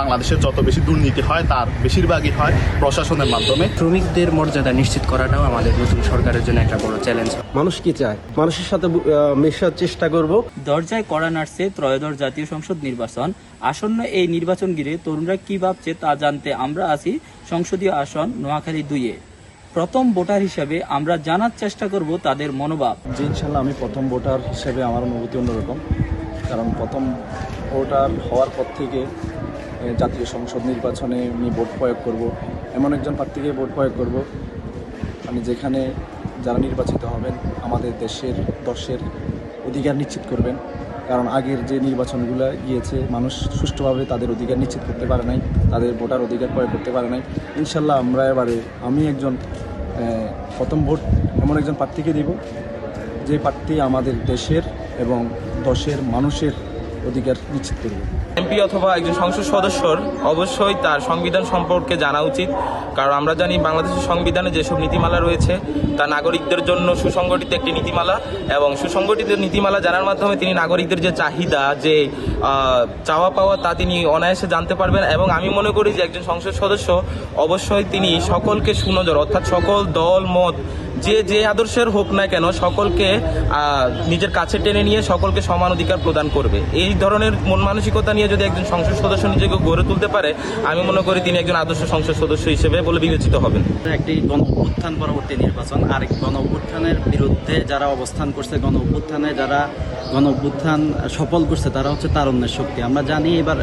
বাংলাদেশের যত বেশি দুর্নীতি হয় তার বেশিরভাগই হয় প্রশাসনের মাধ্যমে। শ্রমিকদের মর্যাদা নিশ্চিত করাটাও আমাদের নতুন সরকারের জন্য একটা বড় চ্যালেঞ্জ মানুষ কি চায়? মানুষের সাথে মেশার চেষ্টা করব। দরজায় কড়া নাড়ছে ত্রয়োদশ জাতীয় সংসদ নির্বাচন। আসন্ন এই নির্বাচন ঘিরে তরুণরা কি ভাবছে তা জানতে আমরা আছি সংসদীয় আসন নোয়াখালী দুইয়ে। প্রথম ভোটার হিসেবে আমরা জানার চেষ্টা করব তাদের মনোভাব। যে ইনশাল্লাহ আমি প্রথম ভোটার হিসেবে আমার অনুভূতি অন্যরকম। কারণ প্রথম ভোটার হওয়ার পর থেকে জাতীয় সংসদ নির্বাচনে আমি ভোট প্রয়োগ করব। এমন একজন প্রার্থীকে ভোট প্রয়োগ করব। আমি যেখানে যারা নির্বাচিত হবেন, আমাদের দেশের দশের অধিকার নিশ্চিত করবেন। কারণ আগের যে নির্বাচনগুলো গিয়েছে, মানুষ সুষ্ঠুভাবে তাদের অধিকার নিশ্চিত করতে পারে নাই, তাদের ভোটার অধিকার প্রয়োগ করতে পারে নাই। ইনশাল্লাহ আমরা এবারে আমি একজন প্রথম ভোট এমন একজন প্রার্থীকে দিব। যে প্রার্থী আমাদের দেশের এবং দশের মানুষের অধিকার নিশ্চিত করবে। এমপি অথবা একজন সংসদ সদস্যর অবশ্যই তার সংবিধান সম্পর্কে জানা উচিত, কারণ আমরা জানি বাংলাদেশের সংবিধানে যেসব নীতিমালা রয়েছে, তা নাগরিকদের জন্য সুসংগঠিত একটি নীতিমালা এবং সুসংগঠিত নীতিমালা জানার মাধ্যমে তিনি নাগরিকদের যে চাহিদা, যে চাওয়া পাওয়া, তা তিনি অনায়াসে জানতে পারবেন এবং আমি মনে করি যে একজন সংসদ সদস্য অবশ্যই তিনি সকলকে সুনজর, অর্থাৎ সকল দল, মত যে যে আদর্শের হোক না কেন সকলকে নিজের কাছে টেনে নিয়ে সকলকে সমান অধিকার প্রদান করবে। এই ধরনের মন মানসিকতা নিয়ে যদি একজন সংসদ সদস্য নিজেকে গড়ে তুলতে পারে, আমি মনে করি তিনি একজন আদর্শ সংসদ সদস্য হিসেবে বলে বিবেচিত হবেন। একটি গণ অভ্যুত্থান পরবর্তী নির্বাচন, আরেক গণ অভ্যুত্থানের বিরুদ্ধে যারা অবস্থান করছে, গণ অভ্যুত্থানে যারা গণ অভ্যুত্থান সফল করছে, তারা হচ্ছে তারুণ্যের শক্তি। আমরা জানি এবার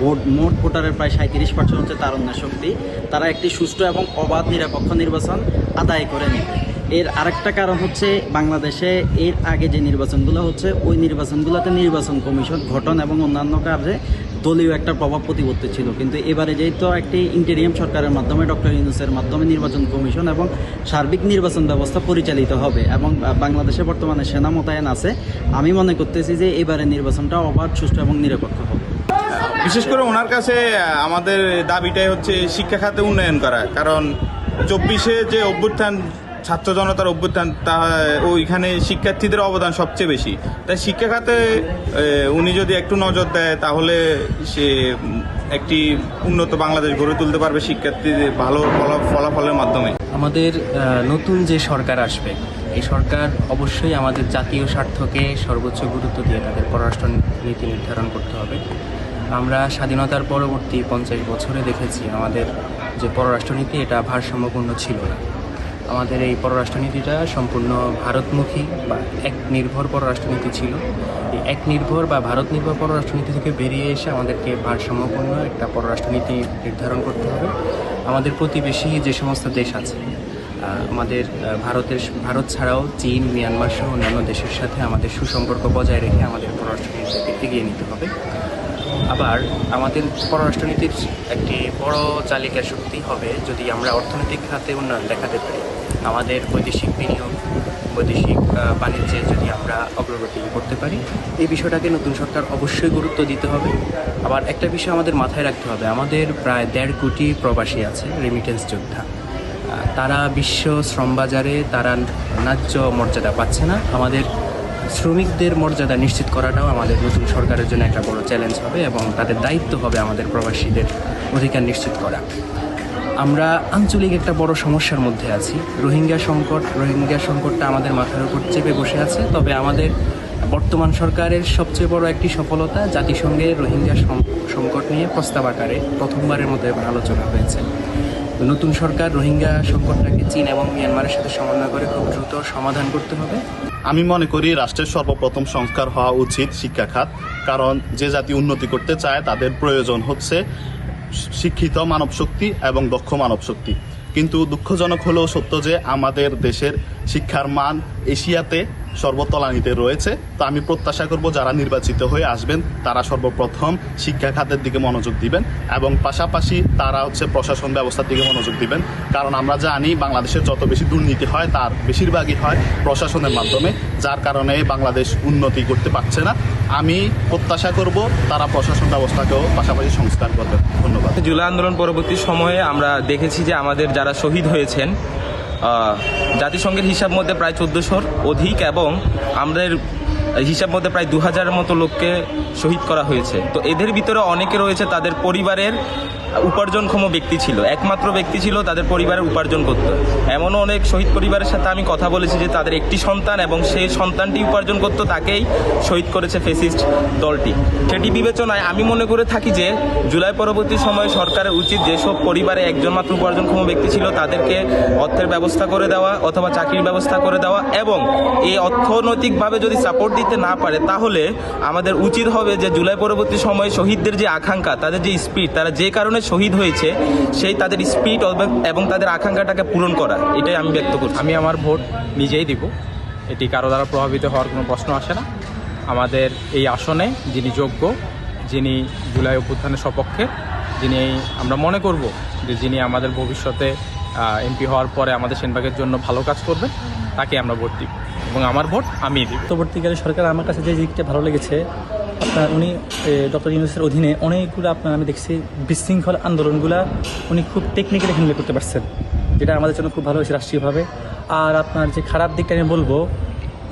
ভোট, মোট ভোটারের প্রায় সাঁত্রিশ পার্সেন্ট হচ্ছে তারুণ্যের শক্তি। তারা একটি সুষ্ঠু এবং অবাধ নিরপেক্ষ নির্বাচন আদায় করে নেবে। এর আরেকটা কারণ হচ্ছে বাংলাদেশে এর আগে যে নির্বাচনগুলো হচ্ছে, ওই নির্বাচনগুলোতে নির্বাচন কমিশন গঠন এবং অন্যান্য কাজে দলীয় একটা প্রভাব প্রতিপত্তি ছিল। কিন্তু এবারে যেহেতু একটি ইন্টেরিয়াম সরকারের মাধ্যমে, ডক্টর ইউনুসের মাধ্যমে নির্বাচন কমিশন এবং সার্বিক নির্বাচন ব্যবস্থা পরিচালিত হবে এবং বাংলাদেশে বর্তমানে সেনা মোতায়েন আছে, আমি মনে করতেছি যে এবারে নির্বাচনটা অবাধ, সুষ্ঠু এবং নিরপেক্ষ হবে। বিশেষ করে ওনার কাছে আমাদের দাবিটাই হচ্ছে শিক্ষা খাতে উন্নয়ন করা। কারণ চব্বিশে যে অভ্যুত্থান ছাত্র জনতার অভ্যুত্থান, তা ওইখানে শিক্ষার্থীদের অবদান সবচেয়ে বেশি। তাই শিক্ষা খাতে উনি যদি একটু নজর দেয়, তাহলে সে একটি উন্নত বাংলাদেশ গড়ে তুলতে পারবে শিক্ষার্থীদের ভালো ফলা- ফলাফলের মাধ্যমে। আমাদের নতুন যে সরকার আসবে, এই সরকার অবশ্যই আমাদের জাতীয় স্বার্থকে সর্বোচ্চ গুরুত্ব দিয়ে তাদের পররাষ্ট্র নীতি নির্ধারণ করতে হবে। আমরা স্বাধীনতার পরবর্তী পঞ্চাশ বছরে দেখেছি আমাদের যে পররাষ্ট্রনীতি এটা ভারসাম্যপূর্ণ ছিল না। আমাদের এই পররাষ্ট্রনীতিটা সম্পূর্ণ ভারতমুখী বা এক নির্ভর পররাষ্ট্রনীতি ছিল। এই এক নির্ভর বা ভারত নির্ভর পররাষ্ট্রনীতি থেকে বেরিয়ে এসে আমাদেরকে ভারসাম্যপূর্ণ একটা পররাষ্ট্রনীতি নির্ধারণ করতে হবে। আমাদের প্রতিবেশী যে সমস্ত দেশ আছে আমাদের ভারতের, ভারত ছাড়াও চীন, মিয়ানমার সহ অন্যান্য দেশের সাথে আমাদের সুসম্পর্ক বজায় রেখে আমাদের পররাষ্ট্রনীতিকে এগিয়ে নিতে হবে। আবার আমাদের পররাষ্ট্রনীতির একটি বড় চালিকা শক্তি হবে যদি আমরা অর্থনৈতিক খাতে উন্নয়ন দেখাতে পারি। আমাদের বৈদেশিক বিনিয়োগ, বৈদেশিক বাণিজ্যে যদি আমরা অগ্রগতি করতে পারি, এই বিষয়টাকে নতুন সরকার অবশ্যই গুরুত্ব দিতে হবে। আবার একটা বিষয় আমাদের মাথায় রাখতে হবে, আমাদের প্রায় দেড় কোটি প্রবাসী আছে রেমিটেন্স যোদ্ধা। তারা বিশ্ব শ্রম বাজারে তারা ন্যায্য মর্যাদা পাচ্ছে না। আমাদের শ্রমিকদের মর্যাদা নিশ্চিত করাটাও আমাদের নতুন সরকারের জন্য একটা বড় চ্যালেঞ্জ হবে এবং তাদের দায়িত্ব হবে আমাদের প্রবাসীদের অধিকার নিশ্চিত করা। আমরা আঞ্চলিক একটা বড় সমস্যার মধ্যে আছি। রোহিঙ্গা সংকট, রোহিঙ্গা সংকটটা আমাদের মাথার উপর চেপে বসে আছে। তবে আমাদের বর্তমান সরকারের সবচেয়ে বড় একটি সফলতা জাতিসংঘে রোহিঙ্গা সংকট নিয়ে প্রস্তাব আকারে প্রথমবারের মতো এবার আলোচনা হয়েছে। নতুন সরকার রোহিঙ্গা সংকটটাকে চীন এবং মিয়ানমারের সাথে সমন্বয় করে খুব দ্রুত সমাধান করতে হবে। আমি মনে করি রাষ্ট্রের সর্বপ্রথম সংস্কার হওয়া উচিত শিক্ষা খাত কারণ যে জাতি উন্নতি করতে চায় তাদের প্রয়োজন হচ্ছে শিক্ষিত মানব শক্তি এবং দক্ষ মানব শক্তি কিন্তু দুঃখজনক হলেও সত্য যে আমাদের দেশের শিক্ষার মান এশিয়াতে সর্বতলানিতে রয়েছে। তো আমি প্রত্যাশা করব যারা নির্বাচিত হয়ে আসবেন, তারা সর্বপ্রথম শিক্ষা খাতের দিকে মনোযোগ দিবেন এবং পাশাপাশি তারা হচ্ছে প্রশাসন ব্যবস্থার দিকে মনোযোগ দিবেন। কারণ আমরা জানি বাংলাদেশের যত বেশি দুর্নীতি হয়, তার বেশিরভাগই হয় প্রশাসনের মাধ্যমে, যার কারণে বাংলাদেশ উন্নতি করতে পারছে না। আমি প্রত্যাশা করব তারা প্রশাসন ব্যবস্থাকেও পাশাপাশি সংস্কার করবেন। ধন্যবাদ। জুলাই আন্দোলন পরবর্তী সময়ে আমরা দেখেছি যে আমাদের যারা শহীদ হয়েছেন জাতিসংঘের হিসাব মধ্যে প্রায় চোদ্দোশোর অধিক এবং আমাদের হিসাব মধ্যে প্রায় দু হাজারের মতো লোককে শহীদ করা হয়েছে। তো এদের ভিতরে অনেকে রয়েছে, তাদের পরিবারের উপার্জনক্ষম ব্যক্তি ছিল। একমাত্র ব্যক্তি ছিল তাদের পরিবারের উপার্জন করত। এমনও অনেক শহীদ পরিবারের সাথে আমি কথা বলেছি যে তাদের একটি সন্তান এবং সেই সন্তানটি উপার্জন করত, তাকেই শহীদ করেছে ফেসিস্ট দলটি। সেটি বিবেচনায় আমি মনে করে থাকি যে জুলাই পরবর্তী সময়ে সরকারের উচিত যেসব পরিবারে একজন মাত্র উপার্জনক্ষম ব্যক্তি ছিল তাদেরকে অর্থের ব্যবস্থা করে দেওয়া অথবা চাকরির ব্যবস্থা করে দেওয়া এবং এই অর্থনৈতিকভাবে যদি সাপোর্ট দিতে না পারে, তাহলে আমাদের উচিত হবে যে জুলাই পরবর্তী সময়ে শহীদদের যে আকাঙ্ক্ষা, তাদের যে স্পিড তারা যে কারণে শহীদ হয়েছে, সেই তাদের স্পিড এবং তাদের আকাঙ্ক্ষাটাকে পূরণ করা, এটাই আমি ব্যক্ত করছি। আমি আমার ভোট নিজেই দিব। এটি কারও দ্বারা প্রভাবিত হওয়ার কোনো প্রশ্ন আসে না। আমাদের এই আসনে যিনি যোগ্য, যিনি জুলাই অভ্যুত্থানের সপক্ষে, যিনি আমরা মনে করব যে যিনি আমাদের ভবিষ্যতে এমপি হওয়ার পরে আমাদের সেনবাগের জন্য ভালো কাজ করবেন, তাকে আমরা ভোট দিব। এবং আমার ভোট আমি পরবর্তীকালে সরকার আমার কাছে যে দিকটা ভালো লেগেছে, আপনার উনি ডক্টর ইউনুসের অধীনে অনেকগুলো আপনার আমি দেখছি বিশৃঙ্খল আন্দোলনগুলা উনি খুব টেকনিক্যালি হ্যান্ডেল করতে পারছেন, যেটা আমাদের জন্য খুব ভালো হয়েছে রাষ্ট্রীয়ভাবে। আর আপনার যে খারাপ দিকটা আমি বলব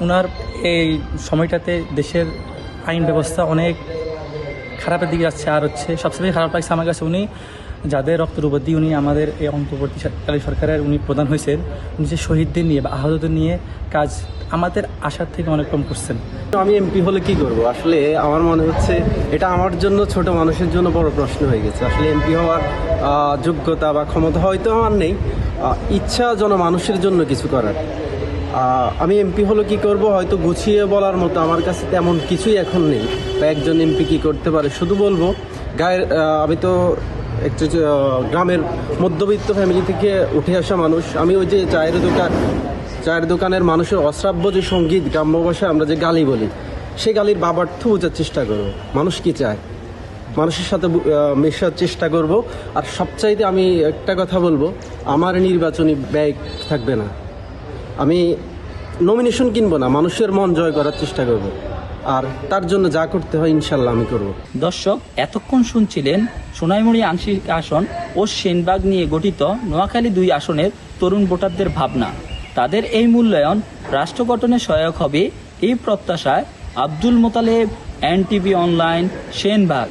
ওনার এই সময়টাতে দেশের আইন ব্যবস্থা অনেক খারাপের দিকে যাচ্ছে। আর হচ্ছে সবচেয়ে খারাপ লাগছে আমার কাছে উনি যাদের রক্তের দিয়ে উনি আমাদের এই অন্তর্বর্তীকালীন সরকারের উনি প্রধান হয়েছেন, উনি যে শহীদদের নিয়ে বা আহতদের নিয়ে কাজ আমাদের আশার থেকে অনেক কম করছেন। আমি এমপি হলে কি করব? আসলে আমার মনে হচ্ছে এটা আমার জন্য ছোট মানুষের জন্য বড় প্রশ্ন হয়ে গেছে। আসলে এমপি হওয়ার যোগ্যতা বা ক্ষমতা হয়তো আমার নেই ইচ্ছা মানুষের জন্য কিছু করার। আমি এমপি হলে কি করব? হয়তো গুছিয়ে বলার মতো আমার কাছে তেমন কিছুই এখন নেই। বা একজন এমপি কি করতে পারে? শুধু বলব, গায়ের আমি তো একটু গ্রামের মধ্যবিত্ত ফ্যামিলি থেকে উঠে আসা মানুষ। আমি ওই যে চায়ের দোকান, চায়ের দোকানের মানুষের অশ্রাব্য যে সংগীত, গ্রাম্য ভাষায় আমরা যে গালি বলি, সেই গালির বাবার্থ বোঝার চেষ্টা করব। মানুষ কি চায়? মানুষের সাথে মেশার চেষ্টা করব। আর সবচাইতে আমি একটা কথা বলব, আমার নির্বাচনী ব্যয় থাকবে না। আমি নমিনেশন কিনবো না, মানুষের মন জয় করার চেষ্টা করব। আর তার জন্য যা করতে হয় ইনশাল্লাহ আমি করব। দর্শক, এতক্ষণ শুনছিলেন সোনাইমুড়ি আংশিক আসন ও সেনবাগ নিয়ে গঠিত নোয়াখালী দুই আসনের তরুণ ভোটারদের ভাবনা। তাদের এই মূল্যায়ন রাষ্ট্র গঠনে সহায়ক হবে এই প্রত্যাশায় আব্দুল মোতালেব, এনটিভি অনলাইন, সেনবাগ।